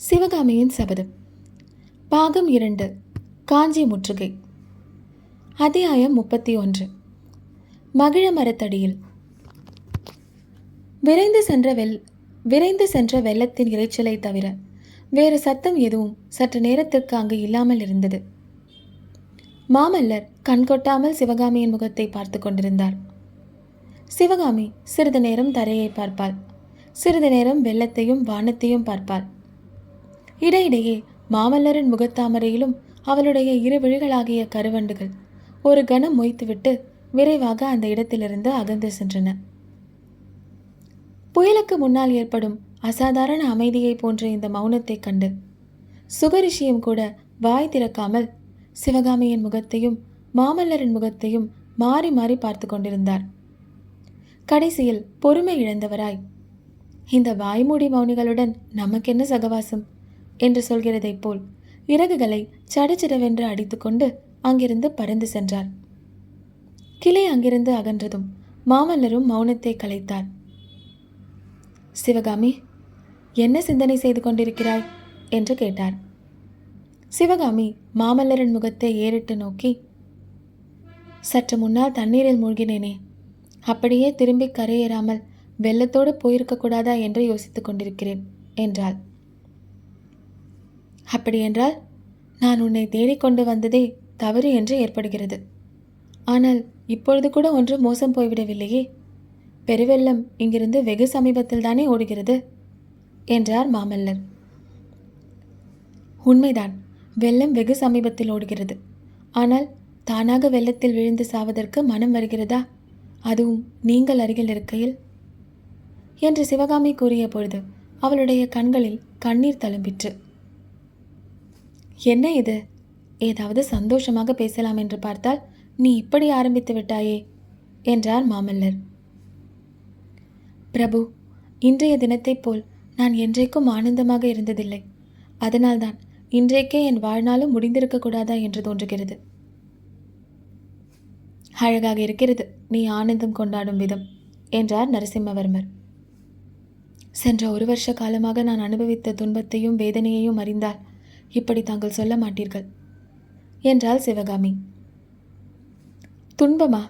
சிவகாமியின் சபதம். பாகம் இரண்டு காஞ்சி முற்றுகை. அத்தியாயம் முப்பத்தி ஒன்று மகிழ மரத்தடியில். விரைந்து சென்ற வெல் விரைந்து சென்ற வெள்ளத்தின் இறைச்சலை தவிர வேறு சத்தம் எதுவும் சற்று நேரத்திற்கு அங்கு இல்லாமல் இருந்தது. மாமல்லர் கண்கொட்டாமல் சிவகாமியின் முகத்தை பார்த்து கொண்டிருந்தார். சிவகாமி சிறிது நேரம் தரையை பார்ப்பாள். சிறிது நேரம் வெள்ளத்தையும் வானத்தையும் பார்ப்பாள். இடையிடையே மாமல்லரின் முகத்தாமரையிலும் அவளுடைய இரு விழிகளாகிய கருவண்டுகள் ஒரு கணம் மொய்த்துவிட்டு விரைவாக அந்த இடத்திலிருந்து அகன்று சென்றன. புயலுக்கு முன்னால் ஏற்படும் அசாதாரண அமைதியை போன்ற இந்த மௌனத்தைக் கண்டு சுகரிஷியும் கூட வாய் திறக்காமல் சிவகாமியின் முகத்தையும் மாமல்லரின் முகத்தையும் மாறி மாறி பார்த்து கொண்டிருந்தார். கடைசியில் பொறுமை இழந்தவராய். இந்த வாய்மூடி மௌனிகளுடன் நமக்கென்ன சகவாசம்? என்று சொல்கிறதைப் போல் இறகுகளை சடச்சடவென்று அடித்துக்கொண்டு அங்கிருந்து பறந்து சென்றார் கிளை அங்கிருந்து அகன்றதும் மாமல்லரும் மௌனத்தை கலைத்தார். சிவகாமி என்ன சிந்தனை செய்து கொண்டிருக்கிறாய்? என்று கேட்டார். சிவகாமி மாமல்லரின் முகத்தை ஏறிட்டு நோக்கி சற்று முன்னால் தண்ணீரில் மூழ்கினேனே. அப்படியே திரும்பி கரையேறாமல் வெள்ளத்தோடு போயிருக்கக்கூடாதா என்று யோசித்துக் கொண்டிருக்கிறேன் என்றாள். அப்படியென்றால் நான் உன்னை தேடிக்கொண்டு வந்ததே தவறு என்று ஏற்படுகிறது. ஆனால் இப்பொழுது கூட ஒன்றும் மோசம் போய்விடவில்லையே. பெருவெள்ளம் இங்கிருந்து வெகு சமீபத்தில் தானே ஓடுகிறது? என்றார் மாமல்லர். உண்மைதான் வெள்ளம் வெகு சமீபத்தில் ஓடுகிறது. ஆனால் தானாக வெள்ளத்தில் விழுந்து சாவதற்கு மனம் வருகிறதா? அதுவும் நீங்கள் அருகில் இருக்கையில்? என்று சிவகாமி கூறிய பொழுது அவளுடைய கண்களில் கண்ணீர் தழும்பிற்று. என்ன இது? ஏதாவது சந்தோஷமாக பேசலாம் என்று பார்த்தால் நீ இப்படி ஆரம்பித்து விட்டாயே? என்றார் மாமல்லர். பிரபு இன்றைய தினத்தைப் போல் நான் என்றைக்கும் ஆனந்தமாக இருந்ததில்லை. அதனால்தான் இன்றைக்கே என் வாழ்நாளும் முடிந்திருக்கக்கூடாதா என்று தோன்றுகிறது. அழகாக இருக்கிறது. நீ ஆனந்தம் கொண்டாடும் விதம் என்றார் நரசிம்மவர்மர். சென்ற ஒரு வருஷ காலமாக நான் அனுபவித்த துன்பத்தையும் வேதனையையும் அறிந்தால் இப்படி தாங்கள் சொல்ல மாட்டீர்கள் என்றாள் சிவகாமி. துன்பமா?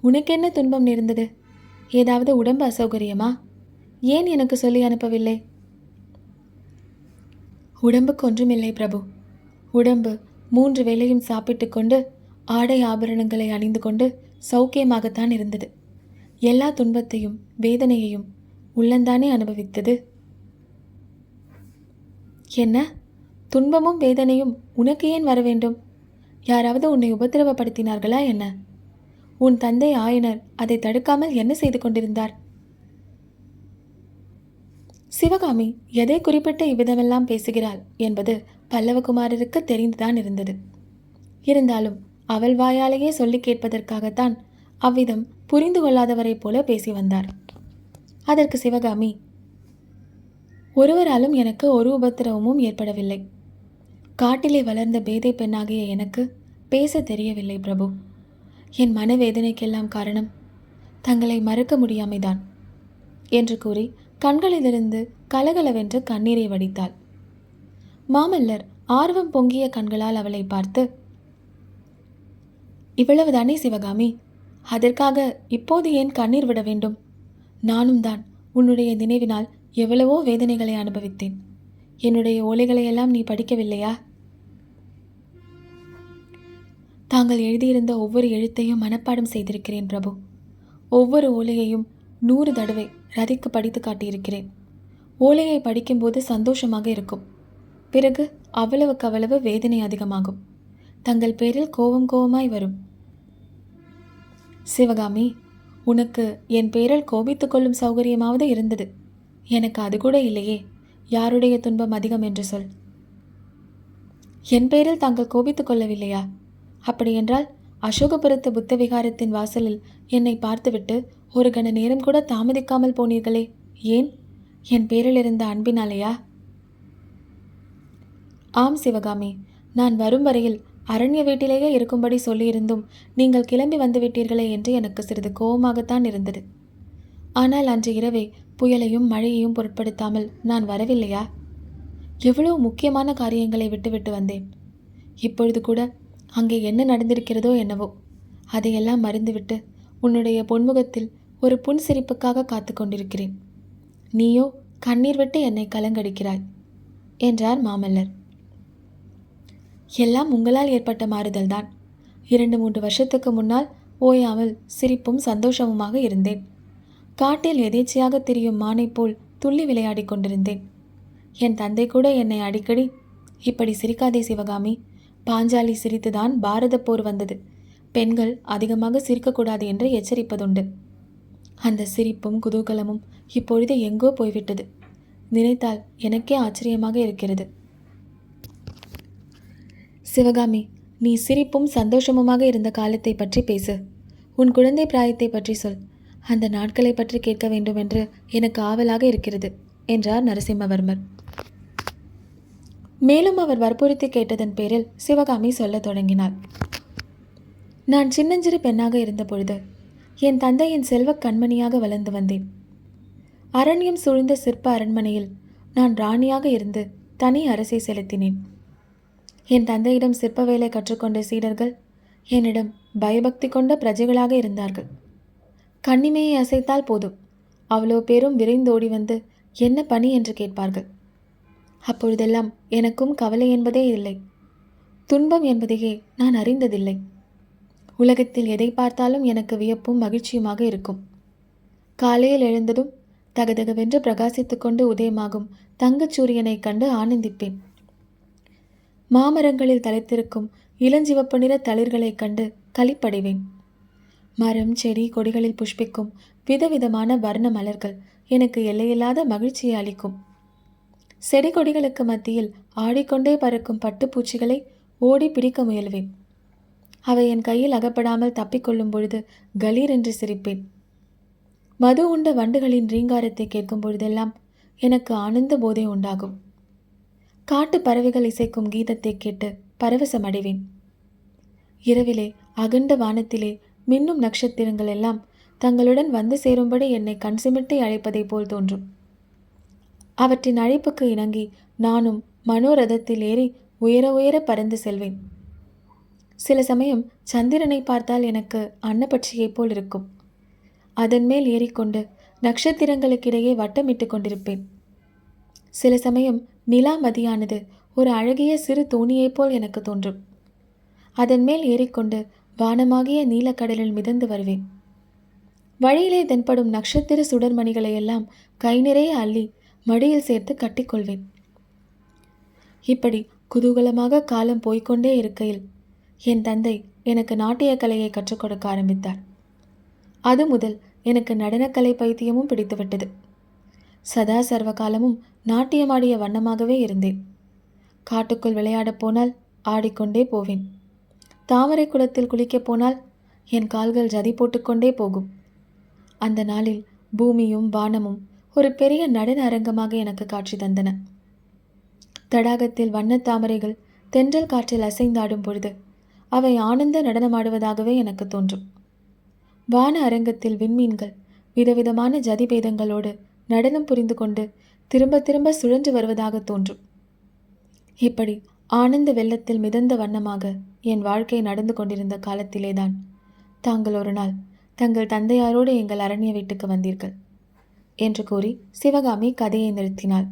உனக்கென்ன துன்பம் நேர்ந்தது? ஏதாவது உடம்பு அசௌகரியமா? ஏன் எனக்கு சொல்லி அனுப்பவில்லை? உடம்புக்கு ஒன்றுமில்லை பிரபு. உடம்பு மூன்று வேளையும் சாப்பிட்டு கொண்டு ஆடை ஆபரணங்களை அணிந்து கொண்டு சௌக்கியமாகத்தான் இருந்தது. எல்லா துன்பத்தையும் வேதனையையும் உள்ளந்தானே அனுபவித்தது? என்ன? துன்பமும் வேதனையும் உனக்கு ஏன் வர வேண்டும்? யாராவது உன்னை உபத்திரவப்படுத்தினார்களா என்ன? உன் தந்தை ஆயனர் அதை தடுக்காமல் என்ன செய்து கொண்டிருந்தார்? சிவகாமி எதை குறிப்பிட்ட இவ்விதமெல்லாம் பேசுகிறாள் என்பது பல்லவகுமாரருக்கு தெரிந்துதான் இருந்தது. இருந்தாலும் அவள் வாயாலேயே சொல்லி கேட்பதற்காகத்தான் அவ்விதம் புரிந்து கொள்ளாதவரைப் போல பேசி வந்தார். அதற்கு சிவகாமி ஒருவராலும் எனக்கு ஒரு உபத்திரவமும் ஏற்படவில்லை. காட்டிலே வளர்ந்த பேதை பெண்ணாகிய எனக்கு பேச தெரியவில்லை பிரபு. என் மனவேதனைக்கெல்லாம் காரணம் தங்களை மறக்க முடியாமைதான் என்று கூறி கண்களிலிருந்து கலகலவென்று கண்ணீரை வடித்தாள். மாமல்லர் ஆர்வம் பொங்கிய கண்களால் அவளை பார்த்து இவ்வளவுதானே சிவகாமி அதற்காக இப்போது ஏன் கண்ணீர் விட வேண்டும்? நானும் தான் உன்னுடைய நினைவினால் எவ்வளவோ வேதனைகளை அனுபவித்தேன். என்னுடைய ஓலைகளையெல்லாம் நீ படிக்கவில்லையா? தாங்கள் எழுதியிருந்த ஒவ்வொரு எழுத்தையும் மனப்பாடம் செய்திருக்கிறேன் பிரபு. ஒவ்வொரு ஓலையையும் நூறு தடவை ரதிக்கு படித்து காட்டியிருக்கிறேன். ஓலையை படிக்கும்போது சந்தோஷமாக இருக்கும். பிறகு அவ்வளவுக்கு அவ்வளவு வேதனை அதிகமாகும். தங்கள் பேரில் கோபம் கோபமாய் வரும். சிவகாமி உனக்கு என் பேரில் கோபித்துக் கொள்ளும் சௌகரியமாவது இருந்தது. எனக்கு அது கூட இல்லையே. யாருடைய துன்பம் அதிகம் என்று சொல். என் பெயரில் தாங்கள் கோபித்துக் கொள்ளவில்லையா? அப்படியென்றால் அசோகபுரத்து புத்த விகாரத்தின் வாசலில் என்னை பார்த்துவிட்டு ஒரு கண நேரம் கூட தாமதிக்காமல் போனீர்களே ஏன்? என் பேரில் இருந்த அன்பினாலேயா? ஆம் சிவகாமி நான் வரும் வரையில் அரண்ய வீட்டிலேயே இருக்கும்படி சொல்லியிருந்தும் நீங்கள் கிளம்பி வந்துவிட்டீர்களே என்று எனக்கு சிறிது கோபமாகத்தான் இருந்தது. ஆனால் அன்று இரவே புயலையும் மழையையும் பொருட்படுத்தாமல் நான் வரவில்லையா? எவ்வளோ முக்கியமான காரியங்களை விட்டுவிட்டு வந்தேன். இப்பொழுது கூட அங்கே என்ன நடந்திருக்கிறதோ என்னவோ அதையெல்லாம் மறந்துவிட்டு உன்னுடைய பொன்முகத்தில் ஒரு புன்சிரிப்புக்காக காத்து கொண்டிருக்கிறேன். நீயோ கண்ணீர் விட்டு என்னை கலங்கடிக்கிறாய் என்றார் மாமல்லர். எல்லாம் உங்களால் ஏற்பட்ட மாறுதல்தான். இரண்டு மூன்று வருஷத்துக்கு முன்னால் ஓயாமல் சிரிப்பும் சந்தோஷமுமாக இருந்தேன். காட்டில் எதேச்சையாக திரியும் மானை போல் துள்ளி விளையாடிக் கொண்டிருந்தேன். என் தந்தை கூட என்னை அடிக்கடி இப்படி சிரிக்காதே சிவகாமி பாஞ்சாலி சிரித்துதான் பாரத போர் வந்தது. பெண்கள் அதிகமாக சிரிக்கக்கூடாது என்று எச்சரிப்பதுண்டு. அந்த சிரிப்பும் குதூகலமும் இப்பொழுது எங்கோ போய்விட்டது. நினைத்தால் எனக்கே ஆச்சரியமாக இருக்கிறது. சிவகாமி நீ சிரிப்பும் சந்தோஷமுமாக இருந்த காலத்தை பற்றி பேசு. உன் குழந்தை பிராயத்தை பற்றி சொல். அந்த நாட்களை பற்றி கேட்க வேண்டும் என்று எனக்கு ஆவலாக இருக்கிறது என்றார் நரசிம்மவர்மர். மேலும் அவர் வற்புறுத்தி கேட்டதன் பேரில் சிவகாமி சொல்லத் தொடங்கினாள். நான் சின்னஞ்சிறு பெண்ணாக இருந்தபொழுது என் தந்தையின் செல்வக் கண்மணியாக வளர்ந்து வந்தேன். அரண்யம் சூழ்ந்த சிற்ப அரண்மனையில் நான் ராணியாக இருந்து தனி அரசை செலுத்தினேன். என் தந்தையிடம் சிற்ப வேலை கற்றுக்கொண்ட சீடர்கள் என்னிடம் பயபக்தி கொண்ட பிரஜைகளாக இருந்தார்கள். கண்ணிமையை அசைத்தால் போதும். அவ்வளோ பேரும் விரைந்தோடி வந்து என்ன பணி? என்று கேட்பார்கள். அப்பொழுதெல்லாம் எனக்கும் கவலை என்பதே இல்லை. துன்பம் என்பதையே நான் அறிந்ததில்லை. உலகத்தில் எதை பார்த்தாலும் எனக்கு வியப்பும் மகிழ்ச்சியுமாக இருக்கும். காலையில் எழுந்ததும் தகதகவென்று பிரகாசித்துக் கொண்டு உதயமாகும் தங்கச் சூரியனைக் கண்டு ஆனந்திப்பேன். மாமரங்களில் தலைத்திருக்கும் இளஞ்சிவப்பு நிற தளிர்களைக் கண்டு களிப்படைவேன். மரம் செடி கொடிகளில் புஷ்பிக்கும் விதவிதமான வர்ண மலர்கள் எனக்கு எல்லையில்லாத மகிழ்ச்சியை அளிக்கும். செடி கொடிகளுக்கு மத்தியில் ஆடிக்கொண்டே பறக்கும் பட்டுப்பூச்சிகளை ஓடி பிடிக்க முயல்வேன். அவை என் கையில் அகப்படாமல் தப்பிக்கொள்ளும் பொழுது கலீர் என்று சிரிப்பேன். மது உண்ட வண்டுகளின் ரீங்காரத்தை கேட்கும் பொழுதெல்லாம் எனக்கு ஆனந்த போதை உண்டாகும். காட்டு பறவைகள் இசைக்கும் கீதத்தை கேட்டு பரவசமடைவேன். இரவிலே அகண்ட வானத்திலே மின்னும் நட்சத்திரங்கள் எல்லாம் தங்களுடன் வந்து சேரும்படி என்னை கண் சிமிட்டி அழைப்பதைப் போல் தோன்றும். அவற்றின் அழைப்புக்கு இணங்கி நானும் மனோரதத்தில் ஏறி உயர உயர பறந்து செல்வேன். சில சமயம் சந்திரனை பார்த்தால் எனக்கு அன்னப்பட்சியைப் போல் இருக்கும். அதன் மேல் ஏறிக்கொண்டு நட்சத்திரங்களுக்கிடையே வட்டமிட்டு கொண்டிருப்பேன். சில சமயம் நிலா மதியானது ஒரு அழகிய சிறு தோணியைப் போல் எனக்கு தோன்றும். அதன் மேல் ஏறிக்கொண்டு வானமாகிய நீலக்கடலில் மிதந்து வருவேன். வழியிலே தென்படும் நட்சத்திர சுடர்மணிகளை எல்லாம் கை நிறைய அள்ளி மடியில் சேர்த்து கட்டிக்கொள்வேன். இப்படி குதூகலமாக காலம் போய்க்கொண்டே இருக்கையில் என் தந்தை எனக்கு நாட்டிய கலையை கற்றுக் கொடுக்க ஆரம்பித்தார். அது முதல் எனக்கு நடனக்கலை பைத்தியமும் பிடித்துவிட்டது. சதா சர்வ காலமும் நாட்டியமாடிய வண்ணமாகவே இருந்தேன். காட்டுக்குள் விளையாடப் போனால் ஆடிக்கொண்டே போவேன். தாமரை குளத்தில் குளிக்கப் போனால் என் கால்கள் ஜதி போட்டுக்கொண்டே போகும். அந்த நாளில் பூமியும் வானமும் ஒரு பெரிய நடன அரங்கமாக எனக்கு காட்சி தந்தன. தடாகத்தில் வண்ணத் தாமரைகள் தென்றல் காற்றில் அசைந்தாடும் பொழுது அவை ஆனந்த நடனமாடுவதாகவே எனக்கு தோன்றும். வான அரங்கத்தில் விண்மீன்கள் விதவிதமான ஜதிபேதங்களோடு நடனம் புரிந்து கொண்டு திரும்ப திரும்ப சுழன்று வருவதாக தோன்றும். இப்படி ஆனந்த வெள்ளத்தில் மிதந்த வண்ணமாக என் வாழ்க்கை நடந்து கொண்டிருந்த காலத்திலேதான். தாங்கள் ஒரு நாள் தங்கள் தந்தையாரோடு எங்கள் அரண்ய வீட்டுக்கு வந்தீர்கள். என்று கூறி சிவகாமி கதையை நிறுத்தினாள்.